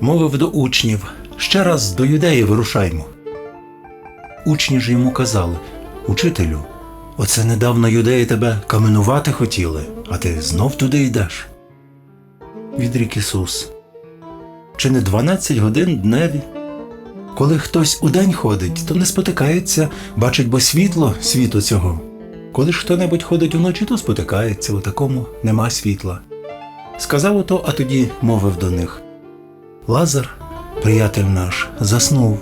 мовив до учнів ще раз до юдеї вирушаймо. Учні ж йому казали Учителю, оце недавно юдеї тебе каменувати хотіли, а ти знов туди йдеш. Відрік Ісус. Чи не дванадцять годин дневі? Коли хтось удень ходить, то не спотикається, бачить бо світло світу цього. Коли ж хто-небудь ходить уночі, то спотикається, у такому нема світла. Сказав ото, а тоді мовив до них Лазар, приятель наш, заснув.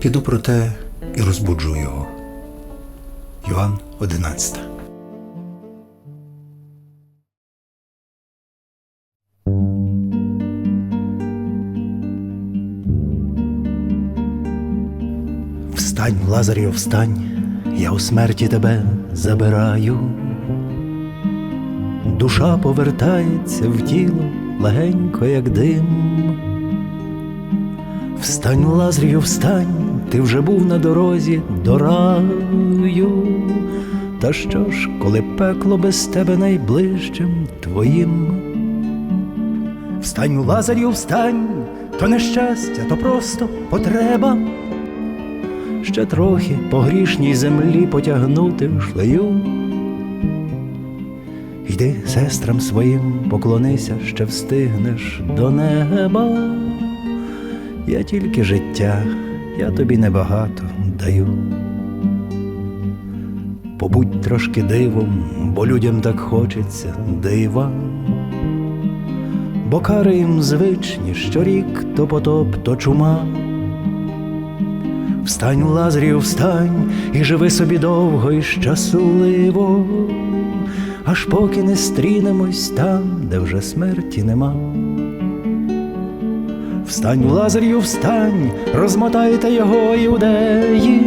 Піду проте і розбуджу його. Йоанн 11. Встань, Лазарю, встань, я у смерті тебе забираю. Душа повертається в тіло легенько, як дим. Встань, Лазарю, встань, ти вже був на дорозі до раю. Та що ж, коли пекло без тебе найближчим твоїм? Встань, Лазарю, встань, то не щастя, то просто потреба. Ще трохи по грішній землі потягнути в шлею. Йди сестрам своїм, поклонися, ще встигнеш до неба. Я тільки життя, я тобі небагато даю. Побудь трошки дивом, бо людям так хочеться дива. Бо кари їм звичні щорік то потоп, то чума. Встань, Лазарів, встань і живи собі довго і щасливо, аж поки не стрінемось там, де вже смерті нема. Встань, Лазарю, встань, розмотайте його юдеї,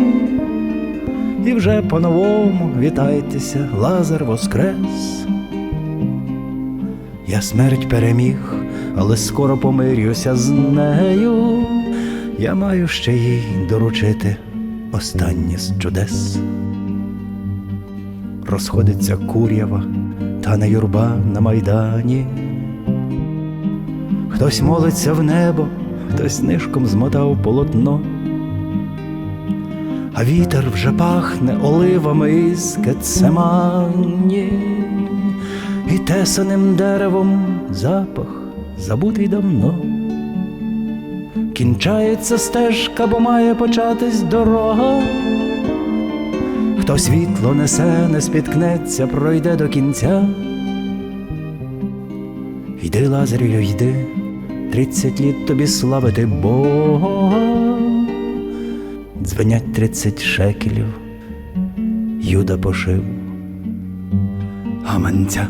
і вже по-новому вітайтеся, Лазар воскрес. Я смерть переміг, але скоро помирюся з нею. Я маю ще їй доручити останнє з чудес. Розходиться курява, та не юрба на майдані. Хтось молиться в небо, хтось нишком змотав полотно, а вітер вже пахне оливами із Гецемані, і тесаним деревом запах забутий давно. Кінчається стежка, бо має початись дорога. Хто світло несе, не спіткнеться, пройде до кінця. Йди, Лазарю, йди, тридцять літ тобі славити Бога. Дзвенять тридцять шекелів, Юда пошив. Гаманця